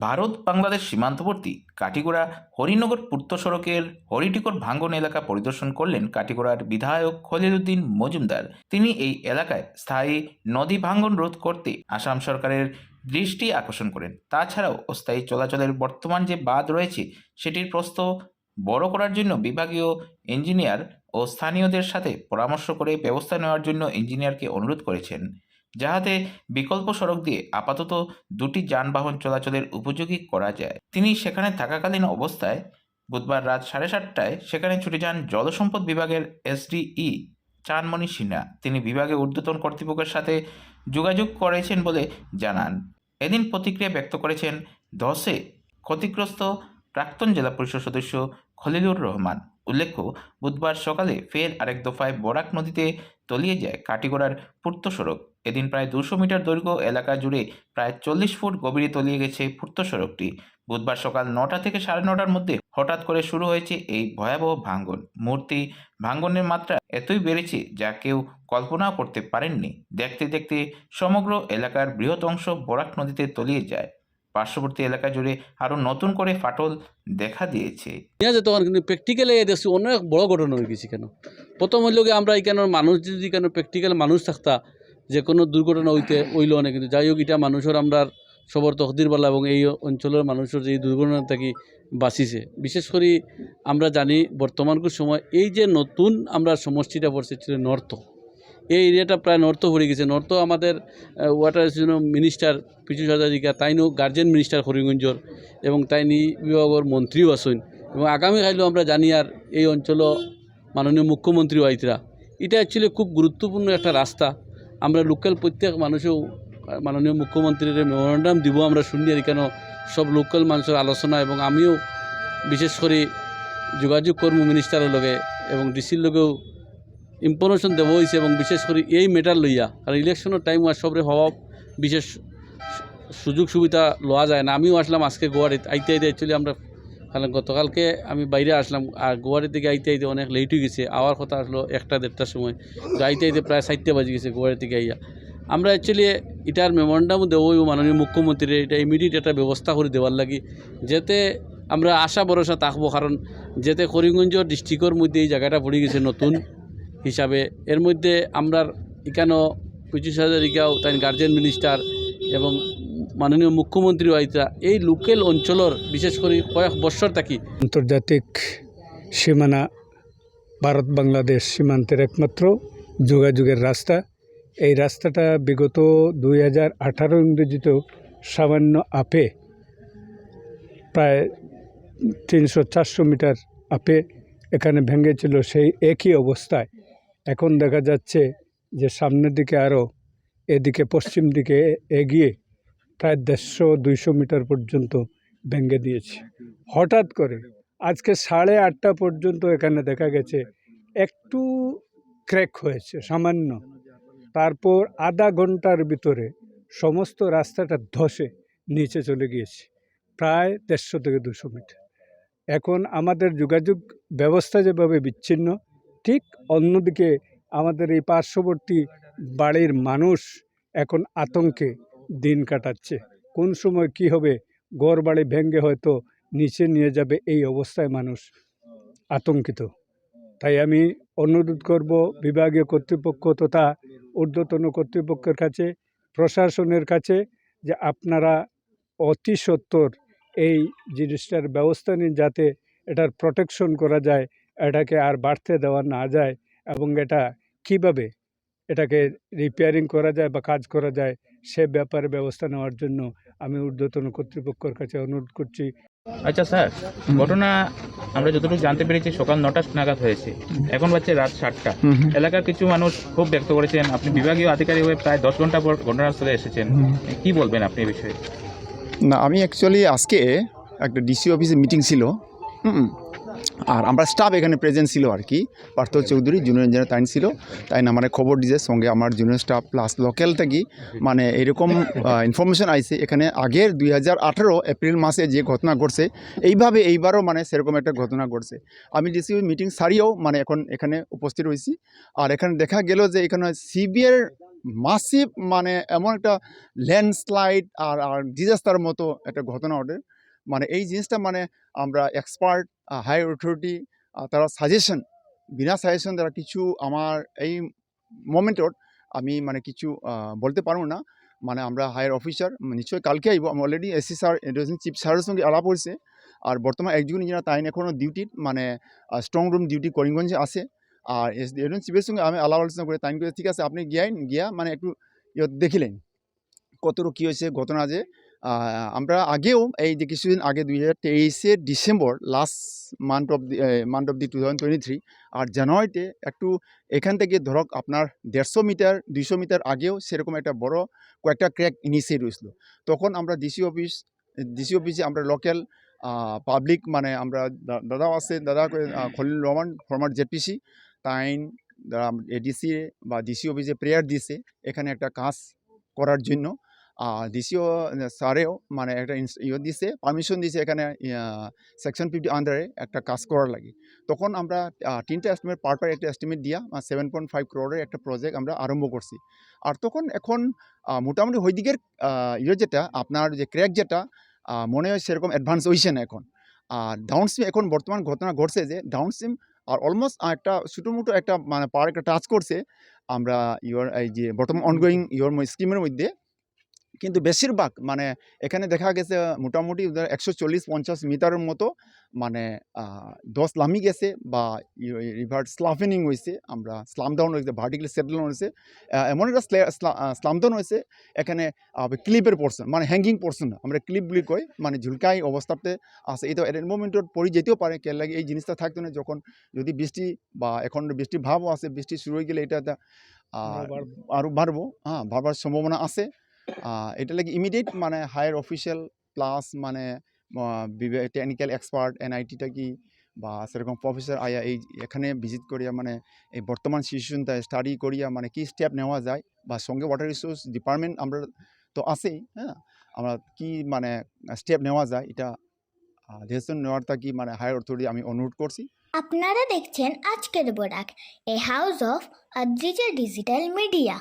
ভারত, বাংলাদেশ সীমান্তবর্তী কাটিগড়া হরিনগর পূর্ত সড়কের হরিটিকর ভাঙ্গন এলাকা পরিদর্শন করলেন কাটিগড়ার বিধায়ক খলিলুদ্দিন মজুমদার। তিনি এই এলাকায় স্থায়ী নদী ভাঙ্গন রোধ করতে আসাম সরকারের দৃষ্টি আকর্ষণ করেন। তাছাড়াও অস্থায়ী চলাচলের বর্তমান যে বাঁধ রয়েছে, সেটির প্রস্ত বড় করার জন্য বিভাগীয় ইঞ্জিনিয়ার ও স্থানীয়দের সাথে পরামর্শ করে ব্যবস্থা নেওয়ার জন্য ইঞ্জিনিয়ারকে অনুরোধ করেছেন। যাহাতে বিকল্প সড়ক দিয়ে আপাতত দুটি যানবাহন চলাচলের উপযোগী করা যায়। তিনি সেখানে থাকাকালীন অবস্থায় বুধবার রাত সাড়ে সাতটায় সেখানে ছুটে যান জলসম্পদ বিভাগের এসডিই চানমণি সিনহা। তিনি বিভাগে ঊর্ধ্বতন কর্তৃপক্ষের সাথে যোগাযোগ করেছেন বলে জানান। এদিন প্রতিক্রিয়া ব্যক্ত করেছেন ধসে ক্ষতিগ্রস্ত প্রাক্তন জেলা পরিষদ সদস্য খলিলুর রহমান। উল্লেখ্য, বুধবার সকালে ফের আরেক দফায় বরাক নদীতে তলিয়ে যায় কাটিগড়ার পূর্ত সড়ক। এদিন প্রায় দুশো মিটার দৈর্ঘ্য এলাকা জুড়ে প্রায় চল্লিশ ফুট গভীরে তলিয়ে গেছে পূর্ত সড়কটি। বুধবার সকাল নটা থেকে সাড়ে নটার মধ্যে হঠাৎ করে শুরু হয়েছে এই ভয়াবহ ভাঙ্গন মূর্তি ভাঙ্গনের মাত্রা এতই বেড়েছে যা কেউ কল্পনাও করতে পারেননি। দেখতে দেখতে সমগ্র এলাকার বৃহৎ অংশ বরাক নদীতে তলিয়ে যায়। পার্শ্ববর্তী এলাকা জুড়ে আরও নতুন করে ফাটল দেখা দিয়েছে। তখন কিন্তু প্র্যাকটিক্যালি দেখছি অনেক বড় ঘটনা হয়ে গেছে কেন? প্রথম হইল আমরা এখানে মানুষ যদি কেন প্র্যাকটিক্যাল মানুষ থাকতা যে কোনো দুর্ঘটনা হইতে হইল না কিন্তু যাই হোক, এটা মানুষের আমরা সবর তকদির বলা এবং এই অঞ্চলের মানুষের যে দুর্ঘটনা থাকি বাঁচিছে। বিশেষ করে আমরা জানি বর্তমানকার সময় এই যে নতুন আমরা সমষ্টিটা পড়ছে ছিল নর্থ। এই এরিয়াটা প্রায় নর্থ পড়ে গেছে। নর্থ আমাদের ওয়াটার মিনিস্টার পিছু হাজারিকা, তাইনও গার্জেন মিনিস্টার হরিগঞ্জর এবং তাইনি বিভাগের মন্ত্রীও আছেন। এবং আগামী কাইলেও আমরা জানি আর এই অঞ্চল মাননীয় মুখ্যমন্ত্রী আইতরা। এটা অ্যাকচুয়ালি খুব গুরুত্বপূর্ণ একটা রাস্তা। আমরা লোকাল প্রত্যেক মানুষেও, মাননীয় মুখ্যমন্ত্রীর মেমোরান্ডাম দিব, আমরা শুনি আর কেন সব লোকাল মানুষের আলোচনা এবং আমিও বিশেষ করে যোগাযোগ কর্ম মিনিস্টারের লগে এবং ডিসির লগেও ইনফরমেশন দেওয়া হয়েছে এবং বিশেষ করে এই মেটার লইয়া, কারণ ইলেকশনের টাইম আর সবরে হওয়া বিশেষ সুযোগ সুবিধা লওয়া যায় না। আমিও আসলাম আজকে গোয়ারিতে আইতে আইতে অ্যাকচুয়ালি আমরা কারণ গতকালকে আমি বাইরে আসলাম, আর গোয়ারি থেকে আইতে আইতে অনেক লেট হয়ে গেছে। আওয়ার কথা আসলো একটা দেড়টার সময়। তো আইতে আইতে প্রায় সাতটা বাজে গেছে গোয়ারি থেকে আইয়া। আমরা অ্যাকচুয়ালি এটার মেমোরান্ডামও দেবো মাননীয় মুখ্যমন্ত্রীর, এটা ইমিডিয়েট একটা ব্যবস্থা করে দেওয়ার লাগি। যাতে আমরা আশা ভরসা থাকব, কারণ যাতে করিমগঞ্জ ডিস্ট্রিক্টের মধ্যে এই জায়গাটা পড়ে গেছে নতুন হিসাবে। এর মধ্যে আমরা এখানেও পঁচিশ হাজার ইকাও তাই গার্জেন মিনিস্টার এবং মাননীয় মুখ্যমন্ত্রী আইতা, এই লোকাল অঞ্চলের বিশেষ করে কয়েক বছর থাকি। আন্তর্জাতিক সীমানা, ভারত বাংলাদেশ সীমান্তের একমাত্র যোগাযোগের রাস্তা। এই রাস্তাটা বিগত দুই হাজার আঠারো ইংরেজিতেও সামান্য আপে, প্রায় তিনশো চারশো মিটার আপে এখানে ভেঙেছিল সেই একই অবস্থায়। এখন দেখা যাচ্ছে যে সামনের দিকে আরও, এদিকে পশ্চিম দিকে এগিয়ে প্রায় দেড়শো, দুইশো মিটার পর্যন্ত ভেঙে দিয়েছে। হঠাৎ করে আজকে সাড়ে আটটা পর্যন্ত এখানে দেখা গেছে, একটু ক্র্যাক হয়েছে, সামান্য। তারপর আধা ঘণ্টার ভিতরে সমস্ত রাস্তাটা ধসে নিচে চলে গিয়েছে, প্রায় দেড়শো থেকে দুশো মিটার। এখন আমাদের যোগাযোগ ব্যবস্থা যেভাবে বিচ্ছিন্ন, ঠিক অন্যদিকে আমাদের এই পার্শ্ববর্তী বাড়ির মানুষ এখন আতঙ্কে দিন কাটাচ্ছে। কোন সময় কি হবে? গড় বাড়ি ভেঙ্গে হয়তো নিচে নিয়ে যাবে এই অবস্থায় মানুষ আতঙ্কিত। তাই আমি অনুরোধ করব বিভাগীয় কর্তৃপক্ষ তথা ঊর্ধ্বতন কর্তৃপক্ষের কাছে, প্রশাসনের কাছে যে আপনারা অতি সত্বর এই জিনিসটার ব্যবস্থা নিন যাতে এটার প্রোটেকশন করা যায়, এটাকে আর বাড়তে দেওয়া না যায় এবং এটা কীভাবে এটাকে রিপেয়ারিং করা যায় বা কাজ করা যায় সে ব্যাপারে ব্যবস্থা নেওয়ার জন্য আমি ঊর্ধ্বতন কর্তৃপক্ষের কাছে অনুরোধ করছি। আচ্ছা স্যার ঘটনা আমরা যতটুকু জানতে পেরেছি সকাল নটা নাগাদ হয়েছে। এখন বাজছে রাত সাতটা। এলাকার কিছু মানুষ খুব ব্যক্ত করেছেন। আপনি বিভাগীয় আধিকারিক হয়ে প্রায় দশ ঘণ্টা পর ঘটনাস্থলে এসেছেন। কি বলবেন আপনি এই বিষয়ে? না আমি অ্যাকচুয়ালি আজকে একটা ডিসি অফিসে মিটিং ছিল। হুম, আর আমরা স্টাফ এখানে প্রেজেন্ট ছিল আর কি, পার্থ চৌধুরী জুনিয়র ইঞ্জিনিয়ার তাইন ছিল। তাই না মানে খবর দিছে সঙ্গে আমার জুনিয়র স্টাফ প্লাস লোকাল থেকে। মানে এরকম ইনফরমেশন আইছে এখানে আগের দুই হাজার আঠারো এপ্রিল মাসে যে ঘটনা ঘটছে, এইভাবে এইবারও মানে সেরকম একটা ঘটনা ঘটছে। আমি ডিসি মিটিং সারিয়েও মানে এখন এখানে উপস্থিত হয়েছি আর এখানে দেখা গেল যে এখানে সিবিআর মাসিভ মানে এমন একটা ল্যান্ডস্লাইড আর আর ডিজাস্টার মতো একটা ঘটনা ঘটে। মানে এই জিনিসটা মানে আমরা এক্সপার্ট হাই অথরিটি তারা সাজেশন বিনা সাজেশন তারা কিছু আমার এই মোমেন্টত আমি মানে কিছু বলতে পারব না। মানে আমরা হায়ার অফিসার নিশ্চয়ই কালকে আইব। আমি already AC sir education chief স্যারের সঙ্গে আলাপ হয়েছে। আর বর্তমান একজন ইঞ্জিনিয়ার তাই এখনও ডিউটির মানে স্ট্রং রুম ডিউটি করিমগঞ্জে আছে। আর এডুকেশন চিফের সঙ্গে আমি আলাপ আলোচনা করে তাই ঠিক আছে, আপনি গিয়াইন গিয়া মানে একটু ইয়ত দেখিলেন। কতটুকু কী হয়েছে, ঘটনা যে আমরা আগেও এই যে কিছুদিন আগে দুই হাজার তেইশে December last month of the month of the two thousand twenty three আর জানুয়ারিতে একটু এখান থেকে ধরক আপনার দেড়শো মিটার, দুইশো মিটার আগেও সেরকম একটা বড় কয়েকটা ক্র্যাক ইনিশিয়েট হয়েছিল। তখন আমরা ডিসি অফিস ডিসি অফিসে আমরা লোকাল পাবলিক মানে আমরা দাদাও আছে, দাদা খলিল রহমান ফর্মার জেপিসি তাইন এডিসি বা ডিসি অফিসে প্রেয়ার দিছে, এখানে একটা কাজ করার জন্য। ডিসিও স্যারেও মানে একটা ইয়ে দিছে পারমিশন দিছে এখানে সেকশন ফিফটি আন্ডারে একটা কাজ করার লাগে। তখন আমরা তিনটা এস্টিমেট পার পার একটা এস্টিমেট দিয়া সেভেন পয়েন্ট ফাইভ ক্রোডের একটা প্রজেক্ট আমরা আরম্ভ করছি। আর তখন এখন মোটামুটি ওই দিকের ইয়ে যেটা, আপনার যে ক্র্যাক যেটা মনে হয় সেরকম অ্যাডভান্স হয়েছে না এখন। আর ডাউনস্ট্রিম এখন বর্তমান ঘটনা ঘটছে যে ডাউনস্ট্রিম আর অলমোস্ট একটা ছোটো মোটো একটা মানে পার একটা টাচ করছে, আমরা ইয়োর এই যে বর্তমান অনগোয়িং ইয়োর স্কিমের মধ্যে কিন্তু বেশিরভাগ মানে এখানে দেখা গেছে মোটামুটি একশো চল্লিশ পঞ্চাশ মিটারের মতো মানে দশ লামি গেছে বা রিভার স্লাফেনিং হয়েছে আমরা স্লাম ডাউন হয়েছে ভার্টিক্যালি সেটেল হয়েছে এমন একটা স্লাম ডাউন হয়েছে এখানে ক্লিপের পোর্শন মানে হ্যাঙ্গিং পোর্শন আমরা ক্লিপ বুলি কই মানে ঝুলকাই অবস্থাতে আছে এই তো এর মোমেন্টত পড়ে যেতেও পারে কে লাগে এই জিনিসটা থাকতো না যখন যদি বৃষ্টি বা এখন বৃষ্টির ভাবও আছে বৃষ্টি শুরু হয়ে গেলে এটা আরও বাড়বো। হ্যাঁ বাড়বার সম্ভাবনা আছে এটা লাগে ইমিডিয়েট মানে হায়ার অফিসিয়াল প্লাস মানে টেকনিক্যাল এক্সপার্ট এনআইটিটা কি বা সেরকম প্রফেসর আয়া এই এখানে ভিজিট করিয়া মানে এই বর্তমান সিচুয়েশনটা স্টাডি করিয়া মানে কি স্টেপ নেওয়া যায় বা সঙ্গে ওয়াটার রিসোর্স ডিপার্টমেন্ট আমরা তো আছেই হ্যাঁ? আমরা কি মানে স্টেপ নেওয়া যায় এটা ডিসিশন নেওয়ারটা কি মানে হায়ার অথরিটি আমি অনুরোধ করছি। আপনারা দেখছেন আজকের Barak a house of Adrija digital media